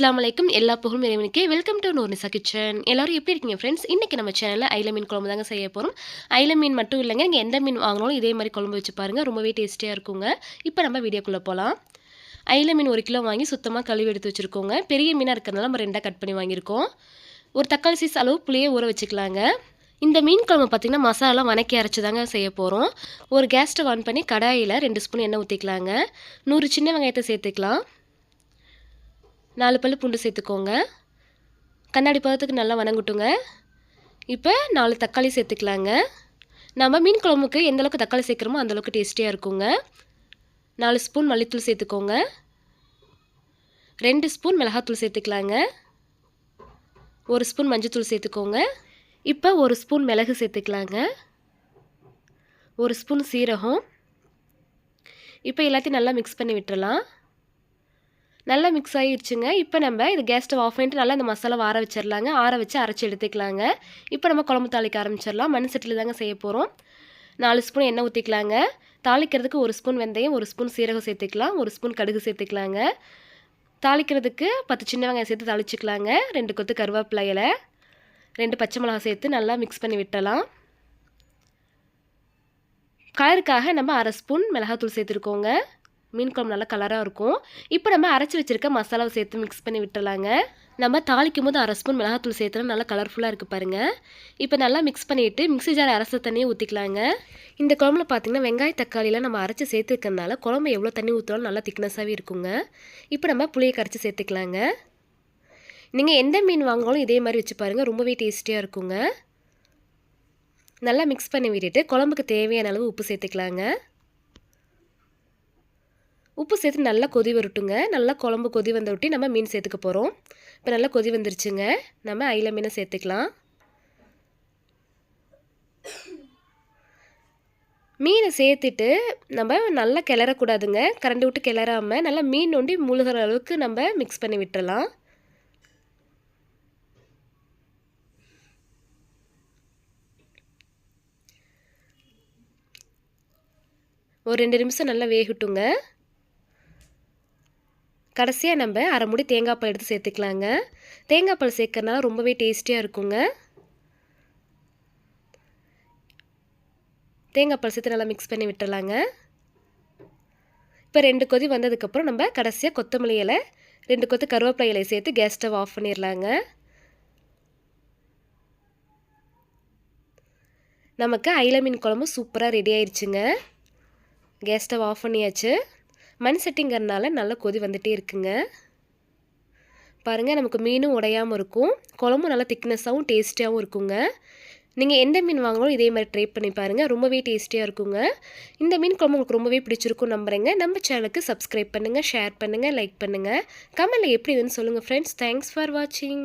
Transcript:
அஸ்லாம் வலைக்கும் எல்லா புகழும் இறைவனுக்கே. வெல்கம் டு நோர்னிசா கிச்சன் எல்லோரும் எப்படி இருக்கீங்க ஃப்ரெண்ட்ஸ் இன்றைக்கி நம்ம சேனலில் ஐல மீன் குழம்பு தாங்க செய்ய போகிறோம் ஐல மீன் மட்டும் இல்லைங்க நீங்கள் எந்த மீன் வாங்கினாலும் இதே மாதிரி குழம்பு வச்சு பாருங்கள் ரொம்பவே டேஸ்டியாக இருக்குங்க. இப்போ நம்ம வீடியோக்குள்ளே போகலாம் ஐல மீன் ஒரு கிலோ வாங்கி சுத்தமாக கழுவி எடுத்து வச்சுருக்கோங்க. பெரிய மீனாக இருக்கிறதுனால நம்ம ரெண்டாக கட் பண்ணி வாங்கியிருக்கோம். ஒரு தக்காளி சீஸ் அளவு புளியே ஊற வச்சுக்கலாங்க. இந்த மீன் குழம்பு பார்த்திங்கன்னா மசாலா வணக்கி அரைச்சி தாங்க செய்ய போகிறோம் ஒரு கேஸ் ஸ்டவ் ஆன் பண்ணி கடாயில் ரெண்டு ஸ்பூன் எண்ணெய் ஊற்றிக்கலாங்க நூறு சின்ன வெங்காயத்தை சேர்த்துக்கலாம். நாலு பல் பூண்டு சேர்த்துக்கோங்க. கண்ணாடி பதத்துக்கு நல்லா வணங்கட்டுங்க. இப்போ நாலு தக்காளி சேர்த்துக்கலாங்க. நம்ம மீன் குழம்புக்கு எந்த அளவுக்கு தக்காளி சேர்க்குறோமோ அந்தளவுக்கு டேஸ்டியாக இருக்குங்க. நாலு ஸ்பூன் மல்லித்தூள் சேர்த்துக்கோங்க. ரெண்டு ஸ்பூன் மிளகாத்தூள் சேர்த்துக்கலாங்க. ஒரு ஸ்பூன் மஞ்சத்தூள் சேர்த்துக்கோங்க. இப்போ ஒரு ஸ்பூன் மிளகு சேர்த்துக்கலாங்க. ஒரு ஸ்பூன் சீரகம். இப்போ எல்லாத்தையும் நல்லா மிக்ஸ் பண்ணி விட்டுறலாம். நல்லா மிக்ஸ் ஆகிடுச்சுங்க இப்போ நம்ம இது கேஸ் ஸ்டவ் ஆஃப் பண்ணிட்டு நல்லா இந்த மசாலா ஆற வச்சிடலாங்க ஆற வச்சு அரைச்சி எடுத்துக்கலாங்க. இப்போ நம்ம குழம்பு தாளிக்க ஆரம்பிச்சிடலாம் மண் சட்டியில் தாங்க செய்ய போகிறோம் நாலு ஸ்பூன் எண்ணெய் ஊற்றிக்கலாங்க தாளிக்கிறதுக்கு ஒரு ஸ்பூன் வெந்தயம் ஒரு ஸ்பூன் சீரகம் சேர்த்துக்கலாம். ஒரு ஸ்பூன் கடுகு சேர்த்துக்கலாங்க. தாளிக்கிறதுக்கு பத்து சின்ன வெங்காயம் சேர்த்து தாளிச்சிக்கலாங்க. ரெண்டு கொத்து கருவேப்பிலை இலை ரெண்டு பச்சை மிளகா சேர்த்து நல்லா மிக்ஸ் பண்ணி விட்டலாம் கலருக்காக நம்ம அரை ஸ்பூன் மிளகாத்தூள் சேர்த்துருக்கோங்க. மீன் குழம்பு நல்லா கலராக இருக்கும். இப்போ நம்ம அரைச்சி வச்சுருக்க மசாலாவை சேர்த்து மிக்ஸ் பண்ணி விட்டுலாங்க நம்ம தாளிக்கும் போது அரை ஸ்பூன் மிளகாத்தூள் சேர்த்துனா நல்லா கலர்ஃபுல்லாக இருக்குது பாருங்கள் இப்போ நல்லா மிக்ஸ் பண்ணிவிட்டு மிக்ஸி ஜார் அரைச்ச தண்ணியை ஊற்றிக்கலாங்க இந்த குழம்புல பார்த்திங்கன்னா வெங்காய தக்காளியெலாம் நம்ம அரைச்சி சேர்த்துருக்கறனால குழம்பு எவ்வளோ தண்ணி ஊற்றினாலும் நல்லா திக்னஸாகவே இருக்குங்க. இப்போ நம்ம புளியை கரைச்சி சேர்த்துக்கலாங்க. நீங்கள் எந்த மீன் வாங்கினாலும் இதே மாதிரி வச்சு பாருங்கள் ரொம்பவே டேஸ்டியாக இருக்குங்க. நல்லா மிக்ஸ் பண்ணி விட்டுட்டு குழம்புக்கு தேவையான அளவு உப்பு சேர்த்துக்கலாங்க. உப்பு சேர்த்து நல்லா கொதி வரட்டுங்க. நல்லா குழம்பு கொதி வந்த விட்டி நம்ம மீன் சேர்த்துக்க போகிறோம் இப்போ நல்லா கொதி வந்துருச்சுங்க. நம்ம ஐல மீனை சேர்த்துக்கலாம். மீனை சேர்த்துட்டு நம்ம நல்லா கிளறக்கூடாதுங்க கரண்டி விட்டு கிளறாமல் நல்லா மீன் நொண்டி முழுகிற அளவுக்கு நம்ம மிக்ஸ் பண்ணி விட்டுறலாம். ஒரு ரெண்டு நிமிஷம் நல்லா வேகட்டுங்க. கடைசியாக நம்ம அரை முடி தேங்காய் பால் எடுத்து சேர்த்துக்கலாங்க. தேங்காய் பால் சேர்க்கறதுனால ரொம்பவே டேஸ்டியாக இருக்குங்க. தேங்காய் பால் சேர்த்து நல்லா மிக்ஸ் பண்ணி விட்டுறலாங்க. இப்போ ரெண்டு கொதி வந்ததுக்கப்புறம் நம்ம கடைசியாக கொத்தமல்லி இலை ரெண்டு கொத்து கருவேப்பிலை இலையை சேர்த்து கேஸ் ஸ்டவ் ஆஃப் பண்ணிடலாங்க நமக்கு ஐல மீன் குழம்பு சூப்பராக ரெடி ஆயிடுச்சுங்க கேஸ் ஸ்டவ் ஆஃப் பண்ணியாச்சு. மண் செட்டிங்கிறதுனால நல்லா கொதி வந்துகிட்டே இருக்குங்க. பாருங்கள் நமக்கு மீனும் உடையாமல் இருக்கும். குழம்பும் நல்லா திக்னஸாகவும் டேஸ்டியாகவும் இருக்குங்க. நீங்கள் எந்த மீன் வாங்கினாலும் இதே மாதிரி ட்ரை பண்ணி பாருங்கள் ரொம்பவே டேஸ்டியாக இருக்குங்க. இந்த மீன் குழம்பு உங்களுக்கு ரொம்பவே பிடிச்சிருக்கும் நம்புறேங்க. நம்ம சேனலுக்கு சப்ஸ்கிரைப் பண்ணுங்கள் ஷேர் பண்ணுங்கள் லைக் பண்ணுங்கள் கமெண்டில் எப்படி இதுன்னு சொல்லுங்கள் ஃப்ரெண்ட்ஸ் தேங்க்ஸ் ஃபார் வாட்சிங்